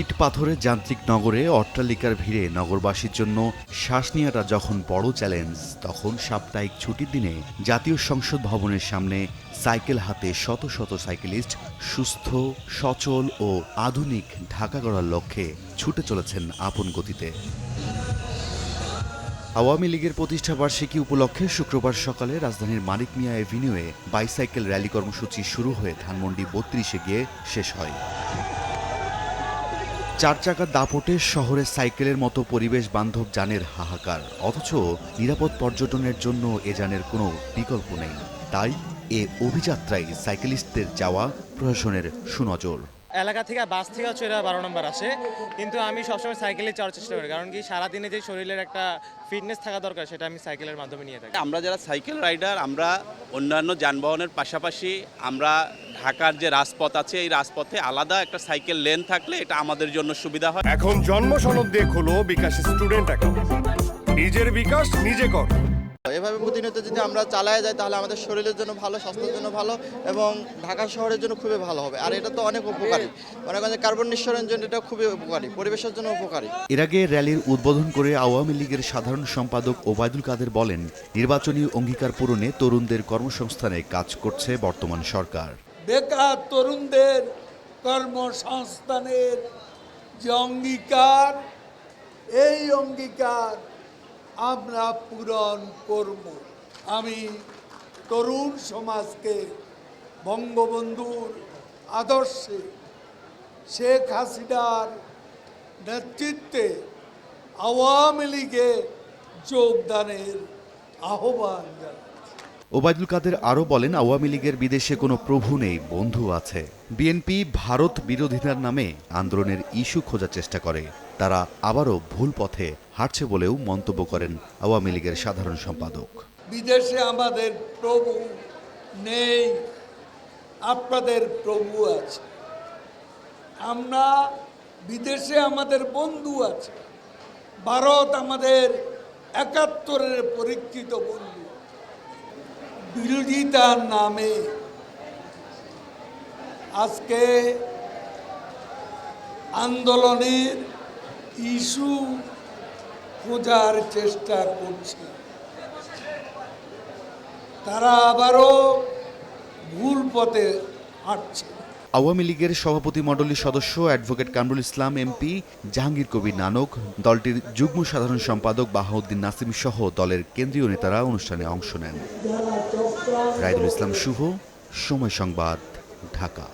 ইট পাথরের যান্ত্রিক নগরে অট্টালিকার ভিড়ে নগরবাসীর জন্য শ্বাস নেওয়াটা যখন বড় চ্যালেঞ্জ, তখন সাপ্তাহিক ছুটির দিনে জাতীয় সংসদ ভবনের সামনে সাইকেল হাতে শত শত সাইকেলিস্ট সুস্থ, সচল ও আধুনিক ঢাকা গড়ার লক্ষ্যে ছুটে চলেছেন আপন গতিতে। আওয়ামী লীগের প্রতিষ্ঠা বার্ষিকী উপলক্ষে শুক্রবার সকালে রাজধানীর মানিক মিয়া এভিনিউয়ে বাইসাইকেল র্যালি কর্মসূচি শুরু হয়ে ধানমন্ডি বত্রিশে গিয়ে শেষ হয়। চার চাকার দাপটে শহরে সাইকেলের মতো পরিবেশ বান্ধব যানের হাহাকার। অথচ নিরাপদ পর্যটনের জন্য এ যানের কোনো বিকল্প নেই। তাই এ অভিযাত্রায় সাইকেলিস্টদের যাওয়া প্রশাসনের সুনজর। এলাকা থেকে বাস থেকে হচ্ছে এরা বারো নম্বর আসে। কিন্তু আমি সবসময় সাইকেলে যাওয়ার চেষ্টা করি। কারণ কি সারাদিনে যে শরীরের একটা ফিটনেস থাকা দরকার সেটা আমি সাইকেলের মাধ্যমে নিয়ে থাকি। আমরা যারা সাইকেল রাইডার আমরা অন্যান্য যানবাহনের পাশাপাশি আমরা ঢাকার যে রাজপথ আছে এই রাজপথে আলাদা একটা সাইকেল লেন থাকলে এটা আমাদের জন্য সুবিধা হয়। এখন জন্ম সনদ দিয়ে খোলো বিকাশ স্টুডেন্ট অ্যাকাউন্ট। নিজের বিকাশ নিজে কর। এভাবে প্রতিনিয়ত যদি আমরা চালায় যাই তাহলে আমাদের শরীরের জন্য ভালো স্বাস্থ্যের জন্য ভালো এবং ঢাকা শহরের জন্য খুবই ভালো হবে। আর এটা তো অনেক উপকারী। মনে করেন কার্বন নিঃসরণের জন্য এটা খুবই উপকারী পরিবেশের জন্য উপকারী। এর আগে র্যালির উদ্বোধন করে আওয়ামী লীগের সাধারণ সম্পাদক ওবায়দুল কাদের বলেন নির্বাচনী অঙ্গীকার পূরণে তরুণদের কর্মসংস্থানে কাজ করছে বর্তমান সরকার। বেকার তরুণদের কর্মসংস্থানের যে অঙ্গীকার, এই অঙ্গীকার আমরা পূরণ করব। আমি তরুণ সমাজকে, বঙ্গবন্ধুর আদর্শে শেখ হাসিনার নেতৃত্বে আওয়ামী লীগে যোগদানের আহ্বান জানাই। ওবায়দুল কাদের আরও বলেন, আওয়ামী লীগের বিদেশে কোনো প্রভু নেই, বন্ধু আছে। বিএনপি ভারত বিরোধিতার নামে আন্দোলনের ইস্যু খোঁজার চেষ্টা করে। তারা আবারও ভুল পথে হাঁটছে বলেও মন্তব্য করেন আওয়ামী লীগের সাধারণ সম্পাদক। বিদেশে আমাদের প্রভু নেই, আপনাদের প্রভু আছে। আমরা বিদেশে আমাদের বন্ধু আছে। ভারত আমাদের একাত্তরের পরীক্ষিত বন্ধু। বিরোধিতার নামে আজকে আন্দোলনের ইস্যু খোঁজার চেষ্টা করছে। তারা আবারও ভুল পথে হাঁটছে। আওয়ামী লীগের সভাপতি মণ্ডলীর সদস্য অ্যাডভোকেট কামরুল ইসলাম, এমপি জাহাঙ্গীর কবির নানক, দলটির যুগ্ম সাধারণ সম্পাদক বাহাউদ্দিন নাসিম সহ দলের কেন্দ্রীয় নেতারা অনুষ্ঠানে অংশ নেন। রায়দুল ইসলাম শুভ, সময় সংবাদ, ঢাকা।